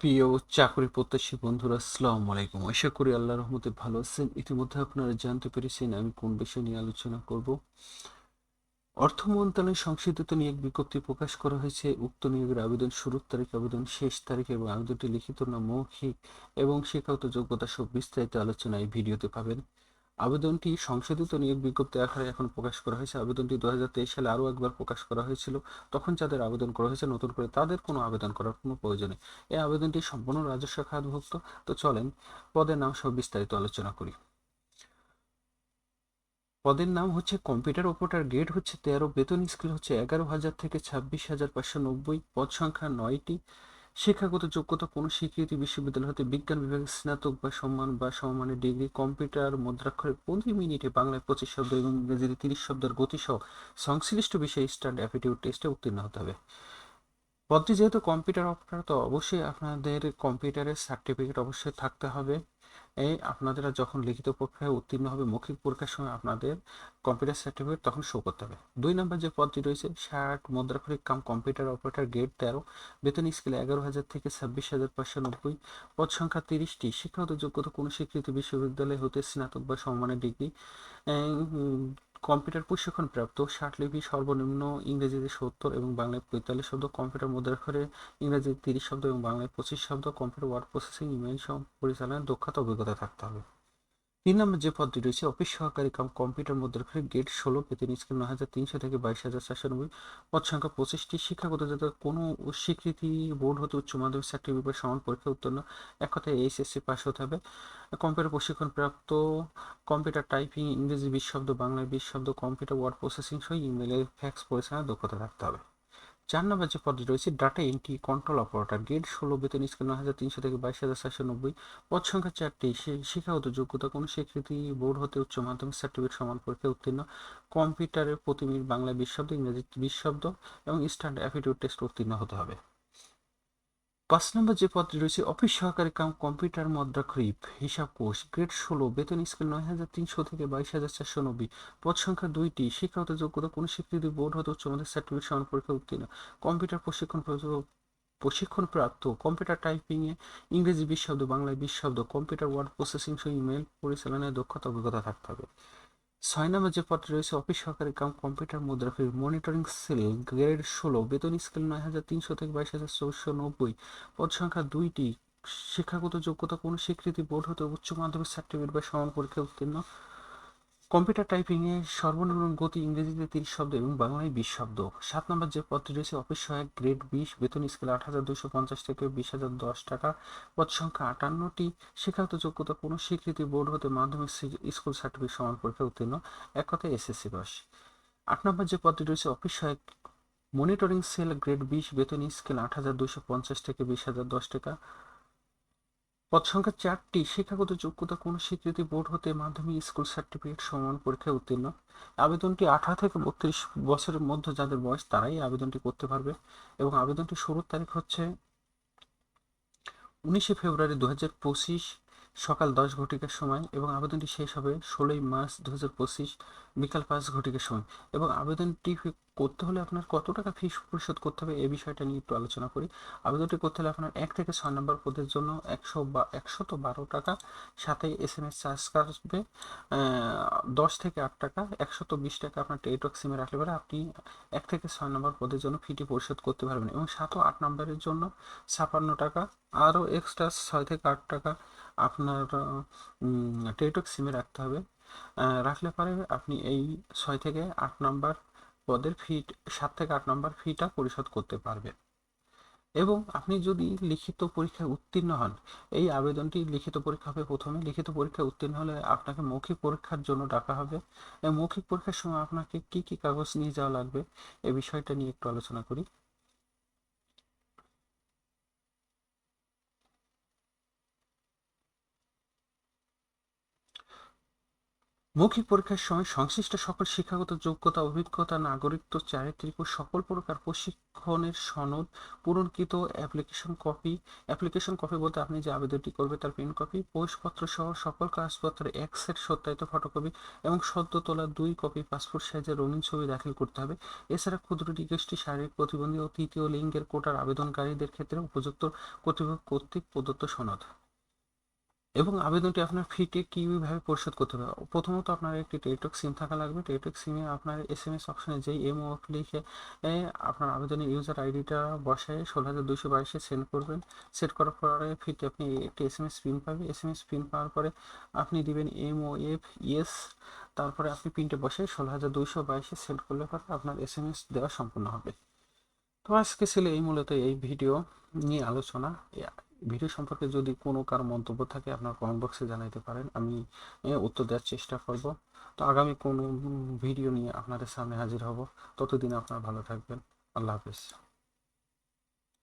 প্রিয় চাকরি প্রত্যাশী বন্ধুরা, আসসালাম আলাইকুম। আশা করি আল্লাহ রহমতে ভালো আছেন। ইতিমধ্যে আপনারা জানতে পেরেছেন আমি কোন বিষয় নিয়ে আলোচনা করব। অর্থ মন্ত্রণালয় সংশোধিত নিয়োগ বিজ্ঞপ্তি প্রকাশ করা হয়েছে। উক্ত নিয়োগের আবেদন শুরুর তারিখ, আবেদন শেষ তারিখ এবং আবেদনটি লিখিত না মৌখিক এবং শিক্ষাগত যোগ্যতা সব বিস্তারিত আলোচনা এই ভিডিওতে পাবেন। আবেদনটি সংশোধিত নিয়োগ বিজ্ঞপ্তি আকারে এখন প্রকাশ করা হয়েছে। আবেদনটি দু হাজার তেইশ সালে আরও একবার প্রকাশ করা হয়েছিল। তখন যাদের আবেদন করা হয়েছে, নতুন করে তাদের কোনো আবেদন করার কোনো প্রয়োজন নেই। এই আবেদনটি সম্পূর্ণ রাজস্ব খাতভুক্ত। তো চলেন, পদের নাম সব বিস্তারিত আলোচনা করি। পদের নাম হচ্ছে কম্পিউটার অপারেটর, গ্রেড হচ্ছে তেরো, বেতন স্কেল হচ্ছে এগারো হাজার থেকে ছাব্বিশ হাজার পাঁচশো নব্বই, পদ সংখ্যা নয়টি। শিক্ষাগত যোগ্যতা কোনো স্বীকৃতি বিশ্ববিদ্যালয় হতে বিজ্ঞান বিভাগে স্নাতক বা সম্মান বা সমমানের ডিগ্রি, কম্পিউটার, মুদ্রাক্ষরে প্রতি মিনিটে বাংলায় পঁচিশ শব্দ এবং ইংরেজিতে তিরিশ শব্দের গতিসহ সংশ্লিষ্ট বিষয়ে স্ট্যান্ড অ্যাপিটিউড টেস্টে উত্তীর্ণ হতে হবে। পদটি যেহেতু কম্পিউটার অপারেটর তো অবশ্যই আপনাদের কম্পিউটারের সার্টিফিকেট অবশ্যই থাকতে হবে। এই আপনাদের যখন লিখিত পরীক্ষায় উত্তীর্ণ হবে, মৌখিক পরীক্ষার সময় আপনাদের কম্পিউটার সার্টিফিকেট তখন শো করতে হবে। দুই নম্বর যে পদটি রয়েছে, ষাট মুদ্রাক্ষরিক কাম কম্পিউটার অপারেটর গ্রেড তেরো, বেতন স্কেলে এগারো হাজার থেকে ছাব্বিশ হাজার পাঁচশো নব্বই, পদ সংখ্যা তিরিশটি, শিক্ষাগত যোগ্যতা কোনো স্বীকৃতি বিশ্ববিদ্যালয় হতে স্নাতক বা সম্মানের ডিগ্রি কম্পিউটার প্রশিক্ষণ প্রাপ্ত ষাটলিপি সর্বনিম্ন ইংরেজিতে সত্তর এবং বাংলায় পঁয়তাল্লিশ শব্দ কম্পিউটার মুদ্রাক্ষরে ইংরেজিতে তিরিশ শব্দ এবং বাংলায় পঁচিশ শব্দ কম্পিউটার ওয়ার্ড প্রসেসিং ইমেল পরিচালনায় দক্ষতা অভিজ্ঞতা থাকতে হবে। তিন নম্বর যে পদটি রয়েছে, অফিস সহকারী কাম কম্পিউটার মুদ্রাক্ষরে গেট ষোলো বেতন স্কেল নয় হাজার তিনশো থেকে বাইশ হাজার চারশো নব্বই পদ সংখ্যা পঁচিশটি শিক্ষাগত যাতে কোনো স্বীকৃতি বোর্ড হতে উচ্চ মাধ্যমিক সার্টিফিকেট সমান পরীক্ষা উত্তীর্ণ। এক কথায় এইচএসসি পাস হতে হবে। কম্পিউটার প্রশিক্ষণ প্রাপ্ত কম্পিউটার টাইপিং ইংরেজি বিশ শব্দ, বাংলায় বিশ শব্দ, কম্পিউটার ওয়ার্ড প্রসেসিং সহ ইমেলের ফ্যাক্স পরিচালনায় দক্ষতা থাকতে হবে। চার নম্বর যে পদটি রয়েছে data entry control operator grade ষোলো বেতন স্কেল নয় হাজার তিনশো থেকে বাইশ হাজার চারশো নব্বই। পদ সংখ্যা চারটি শিক্ষাগত যোগ্যতা কোনো স্বীকৃতি বোর্ড হতে উচ্চ মাধ্যমিক সার্টিফিকেট সমান পরীক্ষায় উত্তীর্ণ। কম্পিউটারের প্রতি বাংলা বিশ শব্দ ইংরেজি বিশ শব্দ এবং স্ট্যান্ডার্ড অ্যাফিটিউড টেস্ট উত্তীর্ণ হতে হবে। পাঁচ নম্বর যে পদটি রয়েছে, অফিস সহকারী কাম কম্পিউটার মুদ্রাক্ষরিপ হিসাব কোষ, গ্রেড ষোলো, বেতন স্কেল নয় হাজার তিনশো থেকে বাইশ হাজার চারশো নব্বই। পদ সংখ্যা দুইটি, শিক্ষাগত যোগ্যতা কোনো স্বীকৃতি, বোর্ড হতে উচ্চ মাধ্যমিক সার্টিফিকেট সমান পরীক্ষা উত্তীর্ণ। কম্পিউটার প্রশিক্ষণ প্রশিক্ষণ প্রাপ্ত কম্পিউটার টাইপিংয়ে ইংরেজি বিশ শব্দ, বাংলায় বিশ শব্দ, কম্পিউটার ওয়ার্ড প্রসেসিং সহ ইমেল পরিচালনায় দক্ষতা, অভিজ্ঞতা থাকতে হবে। ছয় নম্বর যে পদটি রয়েছে, অফিস সহকারী কাম, কম্পিউটার মুদ্রাফি মনিটরিং, সেল, গ্রেড ষোলো, বেতন স্কেল নয় হাজার তিনশো থেকে বাইশ হাজার চৌশো নব্বই, পদ সংখ্যা দুইটি, শিক্ষাগত যোগ্যতা কোনো স্বীকৃতি বোর্ড হতে উচ্চ মাধ্যমিক সার্টিফিকেট বা সমান পরীক্ষা উত্তীর্ণ কম্পিউটার টাইপিংয়ে সর্বনিম্ন গতি ইংরেজিতে তিরিশ শব্দ এবং বাংলায় বিশ শব্দ। সাত নম্বর যে পদটি রয়েছে, অফিস সহায়ক গ্রেড বিশ, বেতন স্কেল আট হাজার দুশো পঞ্চাশ থেকে বিশ হাজার দশ টাকা। পদ সংখ্যা আটান্নটি, শিক্ষাগত যোগ্যতা কোনো স্বীকৃতি বোর্ড হতে মাধ্যমিক স্কুল সার্টিফিকেট সমান পরীক্ষা উত্তীর্ণ। এক কথায় এসএসসি পাস আট নম্বর যে পদটি রয়েছে, অফিস সহায়ক মনিটরিং সেল গ্রেড বিশ, বেতন স্কেল আট হাজার দুশো পঞ্চাশ থেকে বিশ হাজার দশ টাকা। পদ সংখ্যা চারটি, শিক্ষাগত যোগ্যতা কোনো স্বীকৃতি বোর্ড হতে মাধ্যমিক স্কুল সার্টিফিকেট সমান পরীক্ষায় উত্তীর্ণ। আবেদনটি আঠারো থেকে বত্রিশ বছরের মধ্যে যাদের বয়স তারাই আবেদনটি করতে পারবে এবং আবেদনটি শুরুর তারিখ হচ্ছে উনিশে ফেব্রুয়ারি দু হাজার পঁচিশ সকাল দশ ঘটিকার সময় এবং আবেদনটি শেষ হবে ষোলোই মার্চ দু হাজার পঁচিশ বিকাল পাঁচ ঘটিকার সময় এবং আবেদনটি করতে হলে আপনার কত টাকা ফিস পরিশোধ করতে হবে এই বিষয়টা নিয়ে একটু আলোচনা করি। আবেদনটি করতে হলে আপনার এক থেকে ছয় নম্বর পদের জন্য একশো বা একশত বারো টাকা, সাথে এস এম এস চার্জ কাটবে দশ থেকে আট টাকা একশত বিশ টাকা আপনার টেলিটক সিমে রাখলে পরে আপনি এক থেকে ছয় নম্বর পদের জন্য ফিটি পরিশোধ করতে পারবেন এবং সাত ও আট নম্বরের জন্য ছাপান্ন টাকা, আরও এক্সট্রা ছয় থেকে আট টাকা আপনার টেলিটক সিমে রাখতে হবে। রাখলে পরে আপনি এই ছয় থেকে আট নম্বর পদের ফি সাত থেকে আট নম্বর ফিটা পরিশোধ করতে পারবে এবং আপনি যদি লিখিত পরীক্ষায় উত্তীর্ণ হন, এই আবেদনটি লিখিত পরীক্ষা হবে প্রথমে। লিখিত পরীক্ষায় উত্তীর্ণ হলে আপনাকে মৌখিক পরীক্ষার জন্য ডাকা হবে। মৌখিক পরীক্ষার সময় আপনাকে কি কি কাগজ নিয়ে যাওয়া লাগবে, এ বিষয়টা নিয়ে একটু আলোচনা করি। মৌখিক পরীক্ষার সময় সংশ্লিষ্ট সকল শিক্ষাগত যোগ্যতা, অভিজ্ঞতা, নাগরিকত্ব, চারিত্রিক ও সকল প্রকার প্রশিক্ষণের সনদ, পূরণকৃত অ্যাপ্লিকেশন কপি অ্যাপ্লিকেশন কপি বলতে আপনি যে আবেদনটি করবে তার প্রিন্ট কপি প্রবেশপত্র সহ সকল কাগজপত্রের এক সেট সত্যায়িত ফটোকপি এবং সদ্য তোলা দুই কপি পাসপোর্ট সাইজের রঙিন ছবি দাখিল করতে হবে। এছাড়া ক্ষুদ্র নিগোষ্ঠী, শারীরিক প্রতিবন্ধী ও তৃতীয় লিঙ্গের কোটার আবেদনকারীদের ক্ষেত্রে উপযুক্ত কর্তৃপক্ষ কর্তৃক প্রদত্ত সনদ। এবং আবেদনটি আপনার ফিটে কীভাবে পরিশোধ করতে হবে? প্রথমত আপনার একটি টেলিটক সিম থাকা লাগবে। টেলিটক সিমে আপনার এস এম এস অপশনে যেই এম ওফ লিখে আপনার আবেদনের ইউজার আইডিটা বসায়, ষোলো হাজার দুশো বাইশে সেন্ড করবেন। সেট করার পরে ফিটে আপনি একটি এস এম এস পিন পাবেন। এস এম এস পিন পাওয়ার পরে আপনি দিবেন এম ও এফ ইয়েস তারপরে আপনি পিনটা বসে ষোলো হাজার দুইশো বাইশে সেন্ড করলে পরে আপনার এস এম এস দেওয়া সম্পূর্ণ হবে। তো আজকে ছিল এই মূলত এই ভিডিও নিয়ে আলোচনা। ভিডিও সম্পর্কে যদি কোনো কার মন্তব্য থাকে, আপনার কমেন্ট বক্সে জানাইতে পারেন। আমি উত্তর দেওয়ার চেষ্টা করব। তো আগামী কোনো ভিডিও নিয়ে আপনাদের সামনে হাজির হব। ততদিন আপনারা ভালো থাকবেন। আল্লাহ হাফেজ।